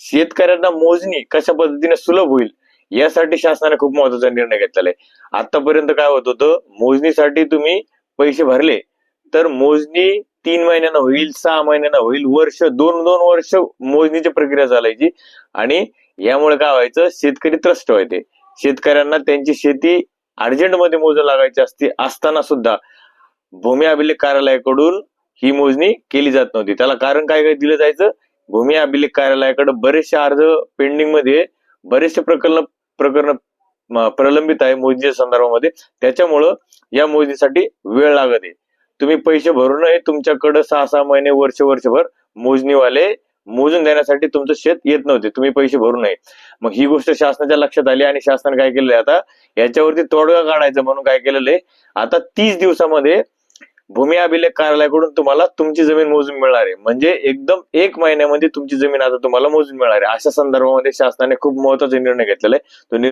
शेतकऱ्यांना मोजणी कशा पद्धतीने सुलभ होईल यासाठी शासनाने खूप महत्त्वाचा निर्णय घेतलेला आहे. आतापर्यंत काय होत होतं मोजणीसाठी तुम्ही पैसे भरले तर मोजणी तीन महिन्यानं होईल सहा महिन्यानं होईल वर्ष दोन दोन वर्ष मोजणीची प्रक्रिया चालायची आणि यामुळे काय व्हायचं शेतकरी त्रस्त व्हायचे. शेतकऱ्यांना त्यांची शेती अर्जंटमध्ये मोजून लागायची असते असताना सुद्धा भूमी अभिलेख कार्यालयाकडून ही मोजणी केली जात नव्हती. त्याला कारण काय काय दिलं जायचं? भूमी अभिलेख कार्यालयाकडे बरेचसे अर्ज पेंडिंगमध्ये बरेचसे प्रकरण प्रकरण प्रलंबित आहे मोजणी संदर्भामध्ये. त्याच्यामुळं या मोजणीसाठी वेळ लागत आहे. तुम्ही पैसे भरूनही तुमच्याकडे सहा सहा महिने वर्ष वर्षभर मोजणीवाले मोजून देण्यासाठी तुमचं शेत येत नव्हते. तुम्ही पैसे भरू नये. मग ही गोष्ट शासनाच्या लक्षात आली आणि शासनाने काय केलेलं आहे आता? याच्यावरती तोडगा काढायचं म्हणून काय केलेलं आहे? आता तीस दिवसामध्ये भूमी अभिलेख कार्यालयाकडून तुम्हाला तुमची जमीन मोजून मिळणार. आहे म्हणजे एकदम एक महिन्यामध्ये तुमची जमीन आता तुम्हाला मोजून मिळणार. आहे अशा संदर्भामध्ये शासनाने खूप महत्त्वाचा निर्णय घेतलेला आहे तो